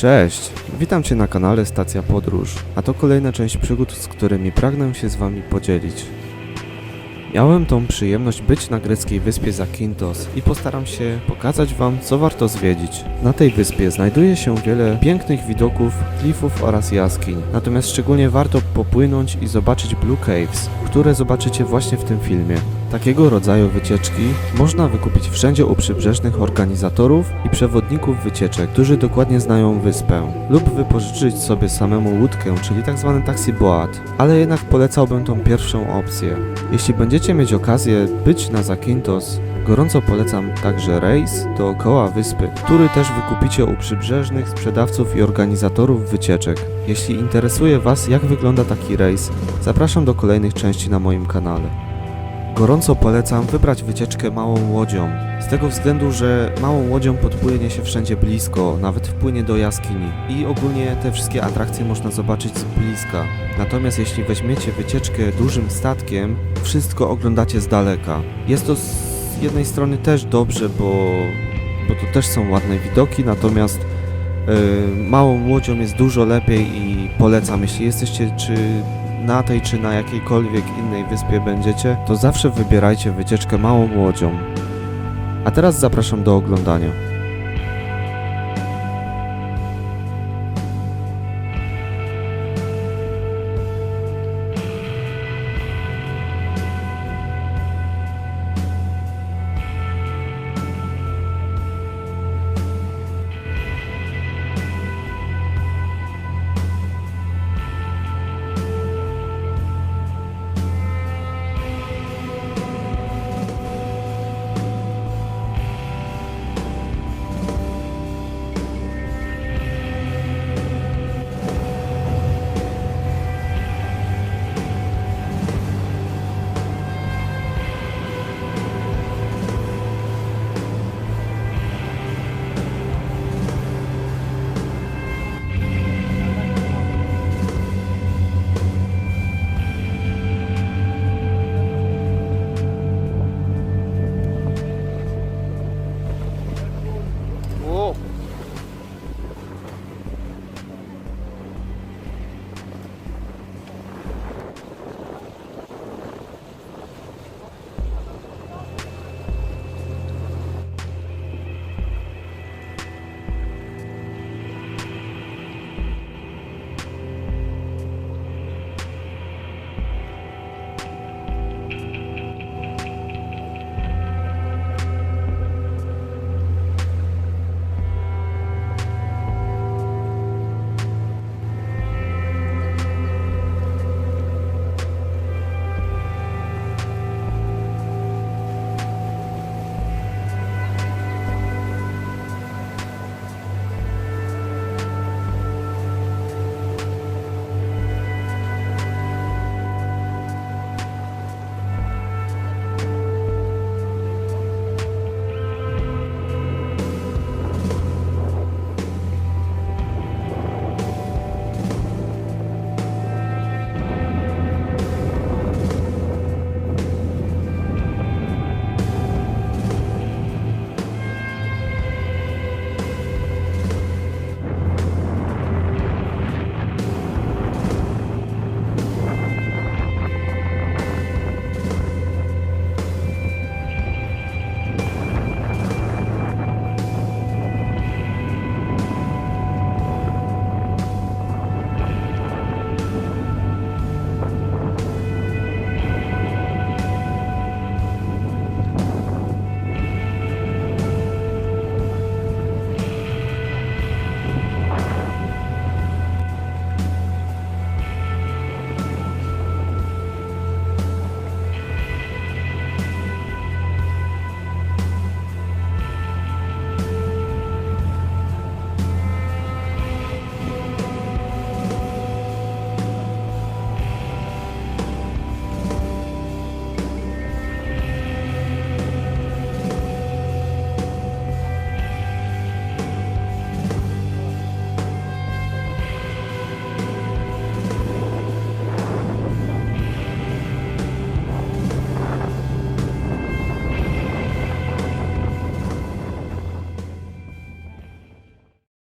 Cześć, witam Cię na kanale Stacja Podróż, a to kolejna część przygód, z którymi pragnę się z Wami podzielić. Miałem tą przyjemność być na greckiej wyspie Zakynthos i postaram się pokazać Wam, co warto zwiedzić. Na tej wyspie znajduje się wiele pięknych widoków, klifów oraz jaskiń, natomiast szczególnie warto popłynąć i zobaczyć Blue Caves, które zobaczycie właśnie w tym filmie. Takiego rodzaju wycieczki można wykupić wszędzie u przybrzeżnych organizatorów i przewodników wycieczek, którzy dokładnie znają wyspę, lub wypożyczyć sobie samemu łódkę, czyli tzw. taxi boat, ale jednak polecałbym tą pierwszą opcję. Jeśli będziecie mieć okazję być na Zakynthos, gorąco polecam także rejs dookoła wyspy, który też wykupicie u przybrzeżnych sprzedawców i organizatorów wycieczek. Jeśli interesuje Was jak wygląda taki rejs, zapraszam do kolejnych części na moim kanale. Gorąco polecam wybrać wycieczkę małą łodzią. Z tego względu, że małą łodzią podpłynie się wszędzie blisko, nawet wpłynie do jaskini. I ogólnie te wszystkie atrakcje można zobaczyć z bliska. Natomiast jeśli weźmiecie wycieczkę dużym statkiem, wszystko oglądacie z daleka. Jest to z jednej strony też dobrze, bo, bo to też są ładne widoki, natomiast yy, małą łodzią jest dużo lepiej i polecam, jeśli jesteście czy na tej czy na jakiejkolwiek innej wyspie będziecie, to zawsze wybierajcie wycieczkę małą łodzią. A teraz zapraszam do oglądania.